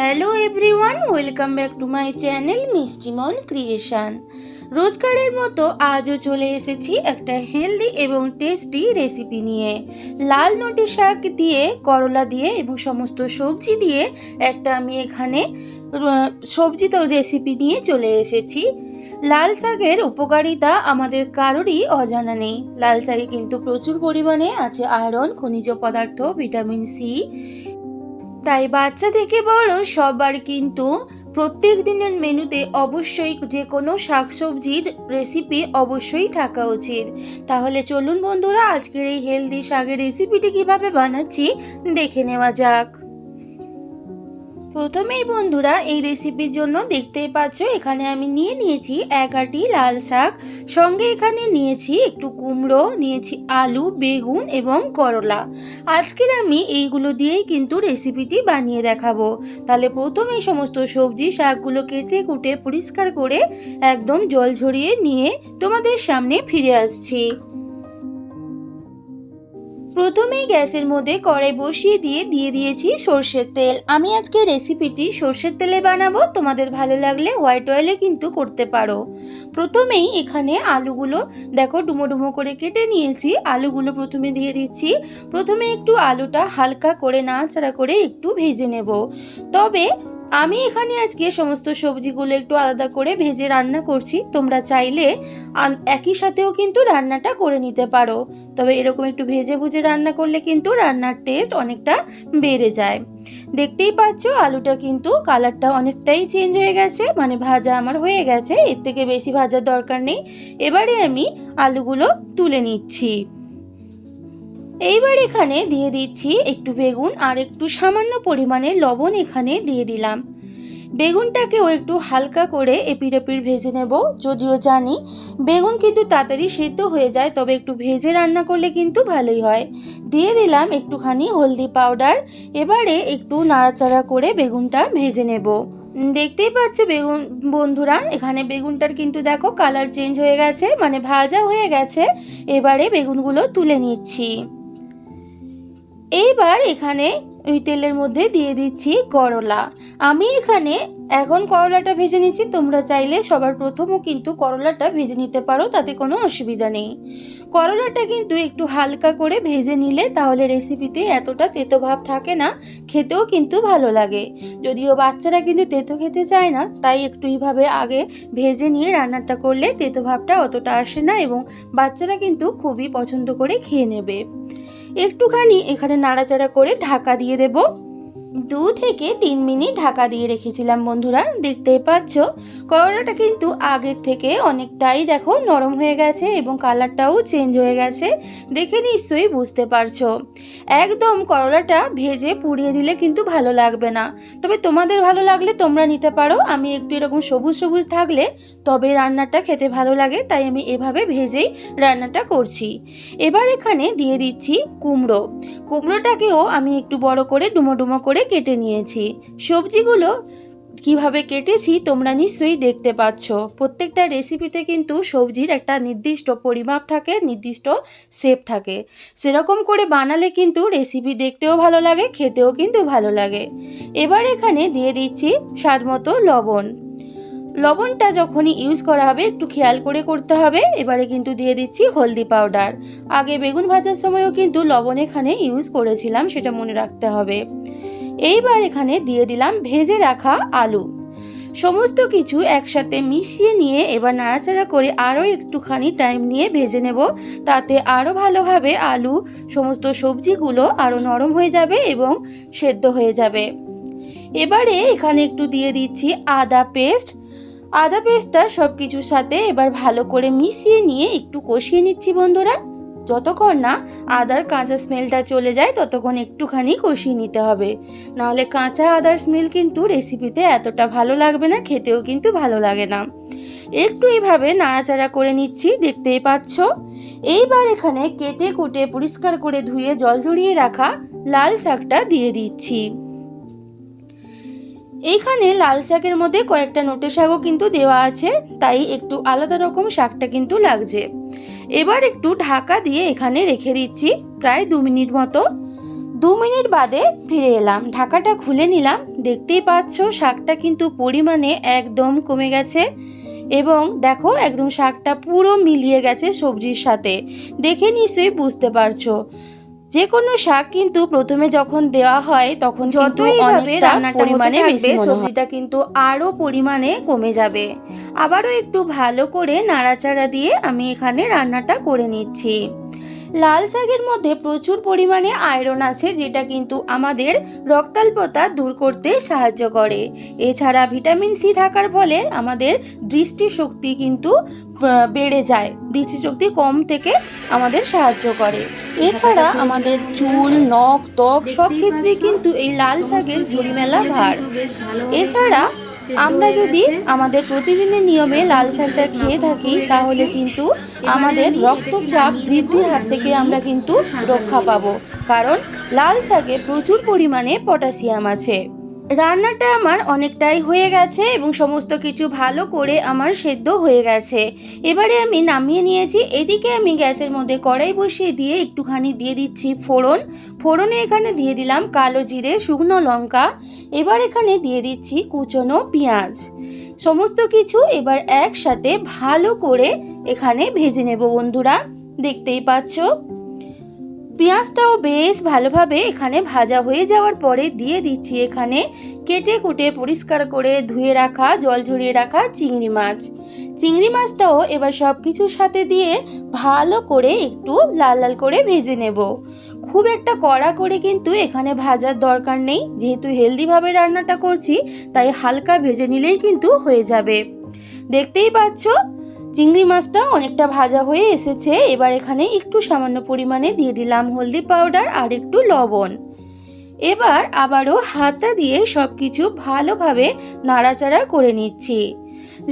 Hello everyone welcome back to my channel Mishtimon creation রোজকারের মতো আজও চলে এসেছি একটা হেলদি এবং টেস্টি রেসিপি নিয়ে। লাল নোটে শাক দিয়ে, করলা দিয়ে এবং সমস্ত সবজি দিয়ে একটা আমি এখানে সবজি তো রেসিপি নিয়ে চলে এসেছি। লাল শাকের উপকারিতা আমাদের কারোরই অজানা নেই। লাল শাকে কিন্তু প্রচুর পরিমাণে আছে আয়রন খনিজ পদার্থ ভিটামিন সি তাই বাচ্চা থেকে বড় সবার কিন্তু প্রত্যেক দিনের মেনুতে অবশ্যই যে কোনো শাকসবজির রেসিপি অবশ্যই থাকা উচিত। তাহলে চলুন বন্ধুরা, আজকের এই হেলদি শাকের রেসিপিটি কীভাবে বানাচ্ছি, দেখে নেওয়া যাক। প্রথমেই বন্ধুরা এই রেসিপির জন্য দেখতেই পাচ্ছ, এখানে আমি নিয়ে নিয়েছি এক আটি লাল শাক। সঙ্গে এখানে নিয়েছি একটু কুমড়ো, নিয়েছি আলু, বেগুন এবং করলা। আজকের আমি এইগুলো দিয়েই কিন্তু রেসিপিটি বানিয়ে দেখাবো। তাহলে প্রথমে সমস্ত সবজি, শাকগুলো কেটে কুটে পরিষ্কার করে একদম জল ঝরিয়ে নিয়ে তোমাদের সামনে ফিরে আসছি। প্রথমেই গ্যাসের মধ্যে কড়াই বসিয়ে দিয়ে দিয়ে দিয়েছি সর্ষের তেল। আমি আজকে রেসিপিটি সর্ষের তেলে বানাবো। তোমাদের ভালো লাগলে হোয়াইট অয়েলে কিন্তু করতে পারো। প্রথমেই এখানে আলুগুলো, দেখো ডুমো ডুমো করে কেটে নিয়েছি। আলুগুলো প্রথমে দিয়ে দিচ্ছি। প্রথমে একটু আলুটা হালকা করে নাড়াচাড়া করে একটু ভেজে নেব। তবে আমি এখানে আজকে সমস্ত সবজিগুলো একটু আলাদা করে ভেজে রান্না করছি। তোমরা চাইলে একই সাথেও কিন্তু রান্নাটা করে নিতে পারো। তবে এরকম একটু ভেজে ভুজে রান্না করলে কিন্তু রান্নার টেস্ট অনেকটা বেড়ে যায়। দেখতেই পাচ্ছ, আলুটা কিন্তু কালারটা অনেকটাই চেঞ্জ হয়ে গেছে মানে ভাজা আমার হয়ে গেছে, এর থেকে বেশি ভাজার দরকার নেই। এবারে আমি আলুগুলো তুলে নিচ্ছি। এইবার এখানে দিয়ে দিচ্ছি একটু বেগুন আর একটু সামান্য পরিমাণে লবণ এখানে দিয়ে দিলাম। বেগুনটাকেও একটু হালকা করে এপিট ভেজে নেব, যদিও জানি বেগুন কিন্তু তাড়াতাড়ি সিদ্ধ হয়ে যায়, তবে একটু ভেজে রান্না করলে কিন্তু ভালোই হয়। দিয়ে দিলাম একটুখানি হলদি পাউডার, এবারে একটু নাড়াচাড়া করে বেগুনটা ভেজে নেব। দেখতেই পাচ্ছ বেগুন, বন্ধুরা, এখানে বেগুনটার কিন্তু দেখো কালার চেঞ্জ হয়ে গেছে মানে ভাজা হয়ে গেছে, এবারে বেগুনগুলো তুলে নিচ্ছি। এইবার এখানে ওই তেলের মধ্যে দিয়ে দিচ্ছি করলা। আমি এখানে এখন করলাটা ভেজে নিচ্ছি, তোমরা চাইলে সবার প্রথমও কিন্তু করলাটা ভেজে নিতে পারো, তাতে কোনো অসুবিধা নেই। করলাটা কিন্তু একটু হালকা করে ভেজে নিলে তাহলে রেসিপিতে এতটা তেতো ভাব থাকে না, খেতেও কিন্তু ভালো লাগে। যদিও বাচ্চারা কিন্তু তেতো খেতে চায় না, তাই একটু এইভাবে আগে ভেজে নিয়ে রান্নাটা করলে তেতো ভাবটা অতটা আসে না এবং বাচ্চারা কিন্তু খুবই পছন্দ করে খেয়ে নেবে। একটুখানি এখানে নাড়াচাড়া করে ঢাকা দিয়ে দেব। দু থেকে তিন মিনিট ঢাকা দিয়ে রেখেছিলাম বন্ধুরা, দেখতেই পাচ্ছ। করলাটা কিন্তু আগের থেকে অনেকটাই দেখো নরম হয়ে গেছে এবং কালারটাও চেঞ্জ হয়ে গেছে, দেখে নিশ্চয়ই বুঝতে পারছ। একদম করলাটা ভেজে পুড়িয়ে দিলে কিন্তু ভালো লাগবে না। তবে তোমাদের ভালো লাগলে তোমরা নিতে পারো, আমি একটু এরকম সবুজ সবুজ থাকলে তবে রান্নাটা খেতে ভালো লাগে, তাই আমি এভাবে ভেজেই রান্নাটা করছি। এবার এখানে দিয়ে দিচ্ছি কুমড়ো। কুমড়োটাকেও আমি একটু বড় করে ডুমো ডুমো করে কেটে নিয়েছি। সবজিগুলো কীভাবে কেটেছি তোমরা নিশ্চয়ই দেখতে পাচ্ছ। প্রত্যেকটা রেসিপিতে কিন্তু সবজির একটা নির্দিষ্ট পরিমাপ থাকে, নির্দিষ্ট শেপ থাকে। সেরকম করে বানালে কিন্তু রেসিপি দেখতেও ভালো লাগে, খেতেও কিন্তু ভালো লাগে। এবার এখানে দিয়ে দিচ্ছি স্বাদ মতো লবণ। লবণটা যখনই ইউজ করা হবে, একটু খেয়াল করে করতে হবে। এবারে কিন্তু দিয়ে দিচ্ছি হলদি পাউডার আগে বেগুন ভাজার সময়ও কিন্তু লবণ এখানে ইউজ করেছিলাম, সেটা মনে রাখতে হবে। এইবার এখানে দিয়ে দিলাম ভেজে রাখা আলু। সমস্ত কিছু একসাথে মিশিয়ে নিয়ে এবার নাড়াচাড়া করে আরও একটুখানি টাইম নিয়ে ভেজে নেব। তাতে আরও ভালোভাবে আলু, সমস্ত সবজিগুলো আরও নরম হয়ে যাবে এবং সেদ্ধ হয়ে যাবে। এবারে এখানে একটু দিয়ে দিচ্ছি আদা পেস্ট আদা পেস্টটা সব কিছুর সাথে এবার ভালো করে মিশিয়ে নিয়ে একটু কষিয়ে নিচ্ছি বন্ধুরা। যতক্ষণ না আদার কাঁচা স্মেলটা চলে যায়, ততক্ষণ একটুখানি কষিয়ে নিতে হবে। নাহলে কাঁচা আদার স্মেল কিন্তু রেসিপিতে এতটা ভালো লাগবে না, খেতেও কিন্তু ভালো লাগে না। একটু এইভাবে নাড়াচাড়া করে নিচ্ছি, দেখতেই পাচ্ছ? এইবার এখানে কেটে কুটে পরিষ্কার করে ধুয়ে জল ঝরিয়ে রাখা লাল শাকটা দিয়ে দিচ্ছি। এইখানে লাল শাকের মধ্যে কয়েকটা নোটে শাকও কিন্তু দেওয়া আছে, তাই একটু আলাদা রকম শাকটা কিন্তু লাগছে। এবার একটু ঢাকা দিয়ে এখানে রেখে দিচ্ছি প্রায় দু মিনিট মতো। দু মিনিট বাদে ফিরে এলাম, ঢাকাটা খুলে নিলাম। দেখতেই পাচ্ছ শাকটা কিন্তু পরিমাণে একদম কমে গেছে এবং দেখো একদম শাকটা পুরো মিলিয়ে গেছে সবজির সাথে। দেখে নিশ্চয়ই বুঝতে পারছ। যে কোনো শাক কিন্তু প্রথমে যখন দেওয়া হয় তখন কিন্তু যতই হবে অনেকটা পরিমাণে বেশি সবজিটা কিন্তু আরও পরিমাণে কমে যাবে। আবারও একটু ভালো করে নাড়াচাড়া দিয়ে আমি এখানে রান্নাটা করে নিচ্ছি। লাল শাকের মধ্যে প্রচুর পরিমাণে আয়রন আছে, যেটা কিন্তু আমাদের রক্তাল্পতা দূর করতে সাহায্য করে। এছাড়া ভিটামিন সি থাকার ফলে আমাদের দৃষ্টিশক্তি কিন্তু বেড়ে যায়। দৃষ্টিশক্তি কম থেকে আমাদের সাহায্য করে। এছাড়া আমাদের চুল, নখ, ত্বক সব ক্ষেত্রে কিন্তু এই লাল শাকের ঝুড়িমেলা ভার। এছাড়া আমরা যদি আমাদের প্রতিদিনের নিয়মে লাল শাকটা খেয়ে থাকি তাহলে কিন্তু আমাদের রক্তচাপ বৃদ্ধির হাত থেকে আমরা কিন্তু রক্ষা পাবো। কারণ লাল শাকে প্রচুর পরিমাণে পটাশিয়াম আছে। রান্নাটা আমার অনেকটাই হয়ে গেছে এবং সমস্ত কিছু ভালো করে আমার সেদ্ধ হয়ে গেছে। এবারে আমি নামিয়ে নিয়েছি। এদিকে আমি গ্যাসের মধ্যে কড়াই বসিয়ে দিয়ে একটুখানি দিয়ে দিচ্ছি ফোড়ন। ফোড়নে এখানে দিয়ে দিলাম কালো জিরে, শুকনো লঙ্কা। এবার এখানে দিয়ে দিচ্ছি কুচনো পেঁয়াজ। সমস্ত কিছু এবার একসাথে ভালো করে এখানে ভেজে নেব বন্ধুরা। দেখতেই পাচ্ছ? পেঁয়াজটাও বেশ ভালোভাবে এখানে ভাজা হয়ে যাওয়ার পরে দিয়ে দিচ্ছি এখানে কেটে কুটে পরিষ্কার করে ধুয়ে রাখা, জল ঝরিয়ে রাখা চিংড়ি মাছ। চিংড়ি মাছটাও এবার সব কিছুর সাথে দিয়ে ভালো করে একটু লাল লাল করে ভেজে নেব। খুব একটা কড়া করে কিন্তু এখানে ভাজার দরকার নেই। যেহেতু হেলদিভাবে রান্নাটা করছি, তাই হালকা ভেজে নিলেই কিন্তু হয়ে যাবে। দেখতেই পাচ্ছ চিংড়ি মাছটা অনেকটা ভাজা হয়ে এসেছে, এবার এখানে একটু সামান্য পরিমাণে দিয়ে দিলাম হলদি পাউডার আর একটু লবণ। এবার আবারও হাতা দিয়ে সব কিছু ভালোভাবে নাড়াচাড়া করে নিচ্ছি।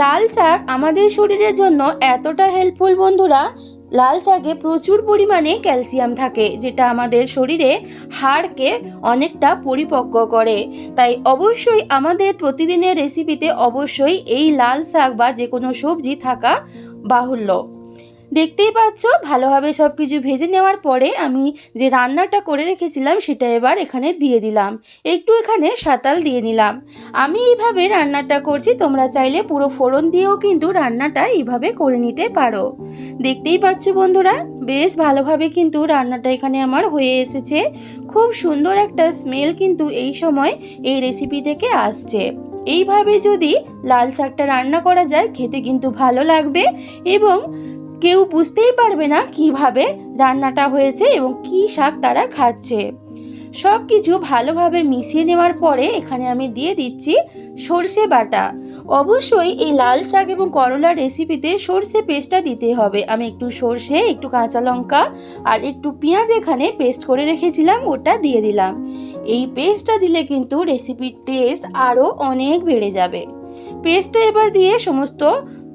লাল শাক আমাদের শরীরের জন্য এতটা হেল্পফুল বন্ধুরা লাল শাকে প্রচুর পরিমাণে ক্যালসিয়াম থাকে, যেটা আমাদের শরীরে হাড়কে অনেকটা পরিপক্ক করে। তাই অবশ্যই আমাদের প্রতিদিনের রেসিপিতে অবশ্যই এই লাল শাক বা যে কোনো সবজি থাকা বাহুল্য। দেখতেই পাচ্ছ, ভালোভাবে সব কিছু ভেজে নেওয়ার পরে আমি যে রান্নাটা করে রেখেছিলাম সেটা এবার এখানে দিয়ে দিলাম। একটু এখানে সাতাল দিয়ে নিলাম। আমি এইভাবে রান্নাটা করছি, তোমরা চাইলে পুরো ফোড়ন দিয়েও কিন্তু রান্নাটা এইভাবে করে নিতে পারো। দেখতেই পাচ্ছ বন্ধুরা, বেশ ভালোভাবে কিন্তু রান্নাটা এখানে আমার হয়ে এসেছে। খুব সুন্দর একটা স্মেল কিন্তু এই সময় এই রেসিপি থেকে আসছে। এইভাবে যদি লাল শাকটা রান্না করা যায়, খেতে কিন্তু ভালো লাগবে এবং কেউ বুঝতেই পারবে না কীভাবে রান্নাটা হয়েছে এবং কি শাক তারা খাচ্ছে। সব কিছু ভালোভাবে মিশিয়ে নেওয়ার পরে এখানে আমি দিয়ে দিচ্ছি সর্ষে বাটা। অবশ্যই এই লাল শাক এবং করলার রেসিপিতে সর্ষে পেস্টটা দিতে হবে। আমি একটু সর্ষে, একটু কাঁচা লঙ্কা আর একটু পেঁয়াজ এখানে পেস্ট করে রেখেছিলাম, ওটা দিয়ে দিলাম। এই পেস্টটা দিলে কিন্তু রেসিপির টেস্ট আরও অনেক বেড়ে যাবে। পেস্টটা এবার দিয়ে সমস্ত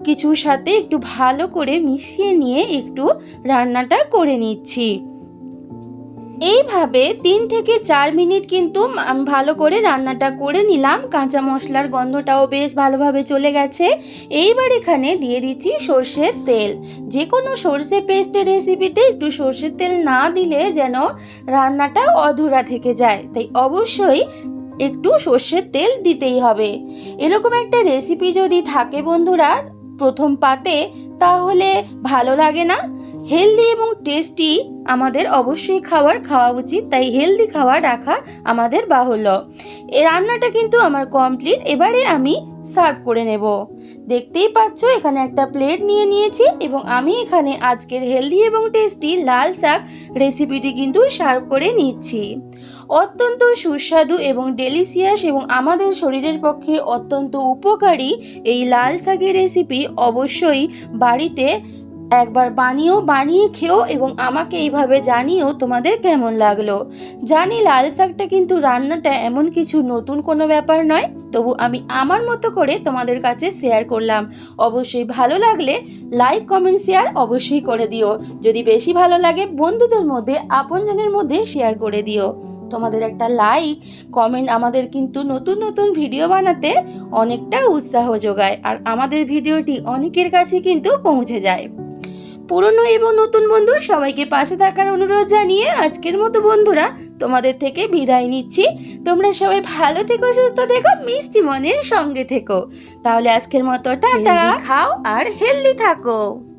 কিছুর সাথে একটু ভালো করে মিশিয়ে নিয়ে একটু রান্নাটা করে নিচ্ছি। এইভাবে তিন থেকে চার মিনিট কিন্তু ভালো করে রান্নাটা করে নিলাম। কাঁচা মশলার গন্ধটাও বেশ ভালোভাবে চলে গেছে। এইবার এখানে দিয়ে দিচ্ছি সর্ষের তেল। যে কোনো সর্ষে পেস্টের রেসিপিতে একটু সর্ষের তেল না দিলে যেন রান্নাটা অধুরা থেকে যায়। তাই অবশ্যই একটু সর্ষের তেল দিতেই হবে। এরকম একটা রেসিপি যদি থাকে বন্ধুরা প্রথম পাতে, তাহলে ভালো লাগে না? হেলদি এবং টেস্টি আমাদের অবশ্যই খাবার খাওয়া উচিত, তাই হেলদি খাবার রাখা আমাদের বাহুল্য। এই রান্নাটা কিন্তু আমার কমপ্লিট এবারে আমি সার্ভ করে নেব। দেখতেই পাচ্ছ, এখানে একটা প্লেট নিয়ে নিয়েছি এবং আমি এখানে আজকের হেলদি এবং টেস্টি লাল শাক রেসিপিটি কিন্তু সার্ভ করে নিচ্ছি। অত্যন্ত সুস্বাদু এবং ডেলিসিয়াস এবং আমাদের শরীরের পক্ষে অত্যন্ত উপকারী এই লাল শাকের রেসিপি অবশ্যই বাড়িতে একবার বানিয়েও বানিয়ে খেও এবং আমাকে এইভাবে জানিও তোমাদের কেমন লাগল। জানি লাল শাকটা কিন্তু রান্নাটা এমন কিছু নতুন কোনো ব্যাপার নয়, তবু আমি আমার মতো করে তোমাদের কাছে শেয়ার করলাম। অবশ্যই ভালো লাগলে লাইক কমেন্ট শেয়ার অবশ্যই করে দিও। যদি বেশি ভালো লাগে বন্ধুদের মধ্যে, আপনজনের মধ্যে শেয়ার করে দিও। তোমাদের একটা লাইক কমেন্ট আমাদের কিন্তু নতুন নতুন ভিডিও বানাতে অনেকটা উৎসাহ যোগায়। আর আমাদের ভিডিওটি অনেকের কাছে কিন্তু পৌঁছে যায়। পুরনো এবং নতুন বন্ধু সবাইকে পাশে থাকার অনুরোধ জানিয়ে আজকের মতো বন্ধুরা তোমাদের থেকে বিদায় নিচ্ছি। তোমরা সবাই ভালো থেকো, সুস্থ থেকো, মিষ্টি মনের সঙ্গে থেকো। তাহলে আজকের মতো টাটা। খাও আর হেলদি থাকো।